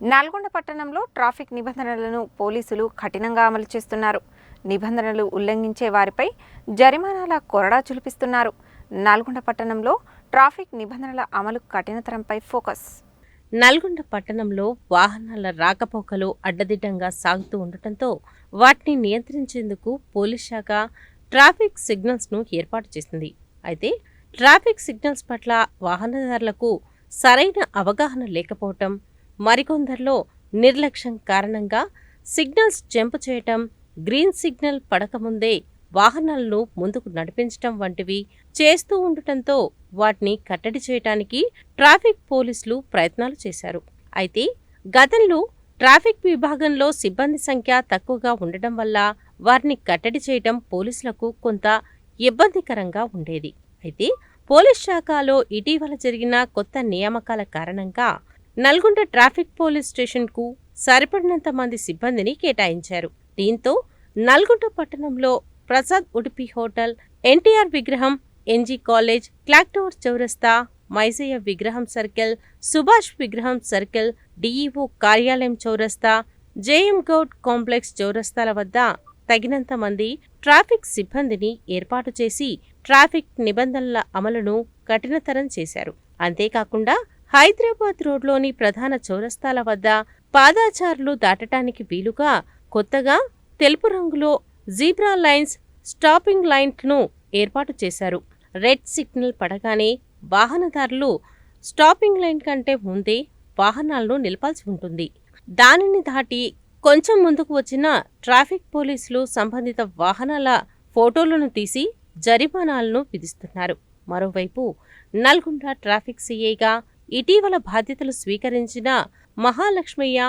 నల్గొండ పట్టణంలో ట్రాఫిక్ నిబంధనలను పోలీసులు కఠినంగా అమలు చేస్తున్నారు. నిబంధనలు ఉల్లంఘించే వారిపై జరిమానాల కొరడా చులిపిస్తున్నారు నల్గొండ పట్టణంలో ట్రాఫిక్ నిబంధనల అమలు కఠినతరంపై ఫోకస్. నల్గొండ పట్టణంలో వాహనాల రాకపోకలు అడ్డదిడ్డంగా సాగుతూ ఉండటంతో వాటిని నియంత్రించేందుకు పోలీస్ శాఖ ట్రాఫిక్ సిగ్నల్స్ను ఏర్పాటు చేసింది. అయితే ట్రాఫిక్ సిగ్నల్స్ పట్ల వాహనదారులకు సరైన అవగాహన లేకపోవటం మరికొందరిలో నిర్లక్ష్యం కారణంగా సిగ్నల్స్ జంప్ చేయటం గ్రీన్ సిగ్నల్ పడకముందే వాహనాలను ముందుకు నడిపించటం వంటివి చేస్తూ ఉండటంతో వాటిని కట్టడి చేయటానికి ట్రాఫిక్ పోలీసులు ప్రయత్నాలు చేశారు. అయితే గతంలో ట్రాఫిక్ విభాగంలో సిబ్బంది సంఖ్య తక్కువగా ఉండటం వల్ల వారిని కట్టడి చేయటం పోలీసులకు కొంత ఇబ్బందికరంగా ఉండేది. అయితే పోలీస్ శాఖలో ఇటీవల జరిగిన కొత్త నియామకాల కారణంగా నల్గొండ ట్రాఫిక్ పోలీస్ స్టేషన్కు సరిపడినంత మంది సిబ్బందిని కేటాయించారు. దీంతో నల్గొండ పట్టణంలో ప్రసాద్ ఉడిపి హోటల్ ఎన్టీఆర్ విగ్రహం ఎన్జీ కాలేజ్ క్లాక్ టవర్ చౌరస్తా మైజయ్య విగ్రహం సర్కిల్ సుభాష్ విగ్రహం సర్కిల్ డిఈఓ కార్యాలయం చౌరస్తా జేఎం గౌడ్ కాంప్లెక్స్ చౌరస్తాల వద్ద తగినంత మంది ట్రాఫిక్ సిబ్బందిని ఏర్పాటు చేసి ట్రాఫిక్ నిబంధనల అమలును కఠినతరం చేశారు. అంతేకాకుండా హైదరాబాద్ రోడ్లోని ప్రధాన చౌరస్తాల వద్ద పాదాచారులు దాటటానికి వీలుగా కొత్తగా తెలుపు రంగులో జీబ్రా లైన్స్ స్టాపింగ్ లైన్ను ఏర్పాటు చేశారు. రెడ్ సిగ్నల్ పడగానే వాహనదారులు స్టాపింగ్ లైన్ కంటే ముందే వాహనాలను నిలపాల్సి ఉంటుంది. దానిని దాటి కొంచెం ముందుకు వచ్చిన ట్రాఫిక్ పోలీసులు సంబంధిత వాహనాల ఫోటోలను తీసి జరిమానాలను విధిస్తున్నారు. మరోవైపు నల్గొండ ట్రాఫిక్ సీఐగా ఇటీవల బాధ్యతలు స్వీకరించిన మహాలక్ష్మయ్య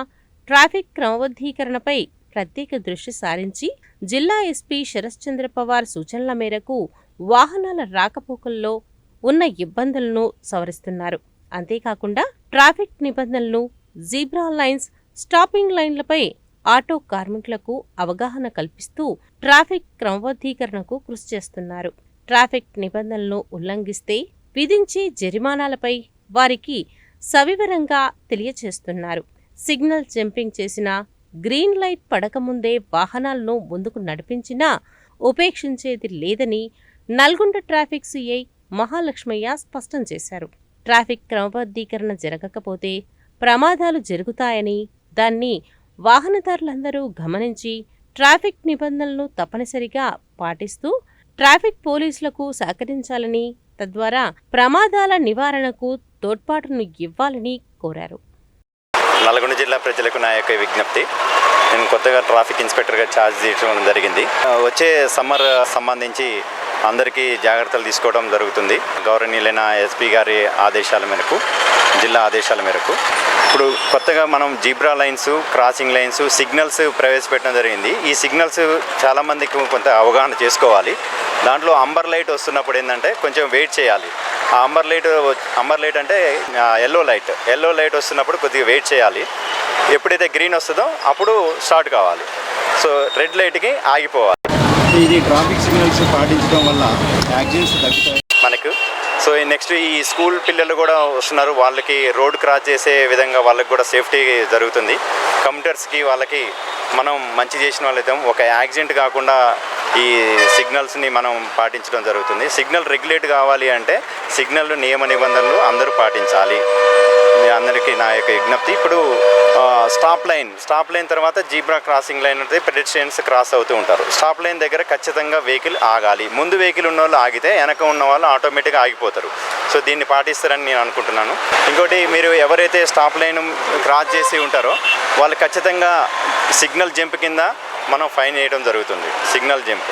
ట్రాఫిక్ క్రమబద్ధీకరణపై ప్రత్యేక దృష్టి సారించి జిల్లా ఎస్పీ శరశ్చంద్ర పవార్ సూచనల మేరకు వాహనాల రాకపోకల్లో ఉన్న ఇబ్బందులను సవరిస్తున్నారు. అంతేకాకుండా ట్రాఫిక్ నిబంధనలు జీబ్రా లైన్స్ స్టాపింగ్ లైన్లపై ఆటో కార్మికులకు అవగాహన కల్పిస్తూ ట్రాఫిక్ క్రమబద్ధీకరణకు కృషి చేస్తున్నారు. ట్రాఫిక్ నిబంధనలను ఉల్లంఘిస్తే విధించే జరిమానాలపై వారికి సవివరంగా తెలియచేస్తున్నారు. సిగ్నల్ జంపింగ్ చేసిన గ్రీన్ లైట్ పడకముందే వాహనాలను ముందుకు నడిపించినా ఉపేక్షించేది లేదని నల్గొండ ట్రాఫిక్ సిఐ మహాలక్ష్మయ్య స్పష్టం చేశారు. ట్రాఫిక్ క్రమబద్ధీకరణ జరగకపోతే ప్రమాదాలు జరుగుతాయని దాన్ని వాహనదారులందరూ గమనించి ట్రాఫిక్ నిబంధనలను తప్పనిసరిగా పాటిస్తూ ట్రాఫిక్ పోలీసులకు సహకరించాలని తద్వారా ప్రమాదాల నివారణకు తోడ్పాటును ఇవ్వాలని కోరారు. నల్గొండ జిల్లా ప్రజలకు నా యొక్క విజ్ఞప్తి. నేను కొత్తగా ట్రాఫిక్ ఇన్స్పెక్టర్గా ఛార్జ్ తీసుకోవడం జరిగింది. వచ్చే సమ్మర్ సంబంధించి అందరికీ జాగ్రత్తలు తీసుకోవడం జరుగుతుంది. గౌరవనీయులైన ఎస్పీ గారి ఆదేశాల మేరకు జిల్లా ఆదేశాల మేరకు. ఇప్పుడు కొత్తగా మనం zebra lines crossing lines signals ప్రవేశపెట్టడం జరిగింది. ఈ సిగ్నల్స్ చాలామందికి కొంత అవగాహన చేసుకోవాలి. దాంట్లో అంబర్ లైట్ వస్తున్నప్పుడు ఏంటంటే కొంచెం వెయిట్ చేయాలి. ఆ అంబర్ లైట్ అంబర్ లైట్ అంటే ఎల్లో లైట్. ఎల్లో లైట్ వస్తున్నప్పుడు కొద్దిగా వెయిట్ చేయాలి. ఎప్పుడైతే గ్రీన్ వస్తుందో అప్పుడు స్టార్ట్ కావాలి. సో రెడ్ లైట్కి ఆగిపోవాలి. ఇది ట్రాఫిక్ సిగ్నల్స్ పాటించడం వల్ల యాక్సిడెంట్స్ తగ్గుతాయి. మనకు. సో నెక్స్ట్ ఈ స్కూల్ పిల్లలు కూడా వస్తున్నారు. వాళ్ళకి రోడ్ క్రాస్ చేసే విధంగా వాళ్ళకి కూడా సేఫ్టీ జరుగుతుంది. కంప్యూటర్స్కి వాళ్ళకి మనం మంచి చేసిన వాళ్ళైతే ఒక యాక్సిడెంట్ కాకుండా ఈ సిగ్నల్స్ని మనం పాటించడం జరుగుతుంది. సిగ్నల్ రెగ్యులేట్ కావాలి అంటే సిగ్నల్ నియమ నిబంధనలు అందరూ పాటించాలి. అందరికీ నా యొక్క విజ్ఞప్తి. ఇప్పుడు స్టాప్ లైన్ స్టాప్ లైన్ తర్వాత జీబ్రా క్రాసింగ్ లైన్ ఉంటుంది పెడిస్ట్రియన్స్ క్రాస్ అవుతూ ఉంటారు. స్టాప్ లైన్ దగ్గర ఖచ్చితంగా వెహికల్ ఆగాలి. ముందు వెహికల్ ఉన్న వాళ్ళు ఆగితే వెనక ఉన్న వాళ్ళు ఆటోమేటిక్గా ఆగిపోతారు. సో దీన్ని పాటిస్తారని నేను అనుకుంటున్నాను. ఇంకోటి మీరు ఎవరైతే స్టాప్ లైన్ క్రాస్ చేసి ఉంటారో వాళ్ళు ఖచ్చితంగా సిగ్నల్ జంప్ కింద మనం ఫైన్ వేయడం జరుగుతుంది. సిగ్నల్ జంప్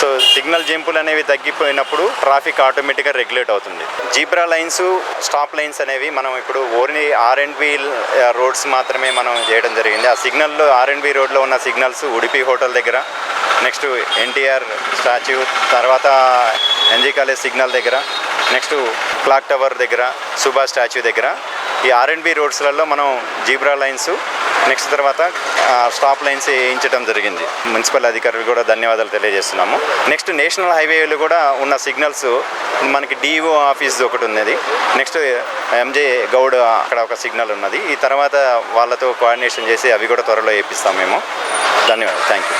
సో సిగ్నల్ జంపులు అనేవి తగ్గిపోయినప్పుడు ట్రాఫిక్ ఆటోమేటిక్గా రెగ్యులేట్ అవుతుంది. జీబ్రా లైన్స్ స్టాప్ లైన్స్ అనేవి మనం ఇప్పుడు only R and B roads మాత్రమే మనం చేయడం జరిగింది. ఆ సిగ్నల్లో ఆర్ అండ్ బి రోడ్లో ఉన్న సిగ్నల్స్ ఉడిపి హోటల్ దగ్గర నెక్స్ట్ ఎన్టీఆర్ స్టాచ్యూ తర్వాత ఎన్జీ కాలేజ్ సిగ్నల్ దగ్గర నెక్స్ట్ క్లాక్ టవర్ దగ్గర సుభాష్ స్టాచ్యూ దగ్గర ఈ ఆర్ అండ్ బి రోడ్స్లలో మనం జీబ్రా లైన్స్ నెక్స్ట్ తర్వాత స్టాప్ లైన్స్ వేయించడం జరిగింది. మున్సిపల్ అధికారులు కూడా ధన్యవాదాలు తెలియజేస్తున్నాము. నెక్స్ట్ నేషనల్ హైవేలు కూడా ఉన్న సిగ్నల్స్ మనకి డిఓ ఆఫీస్ ఒకటి ఉన్నది. నెక్స్ట్ ఎంజే గౌడ్ అక్కడ ఒక సిగ్నల్ ఉన్నది. ఈ తర్వాత వాళ్ళతో కోఆర్డినేషన్ చేసి అవి కూడా త్వరలో వేపిస్తాం మేము. ధన్యవాదాలు. Thank you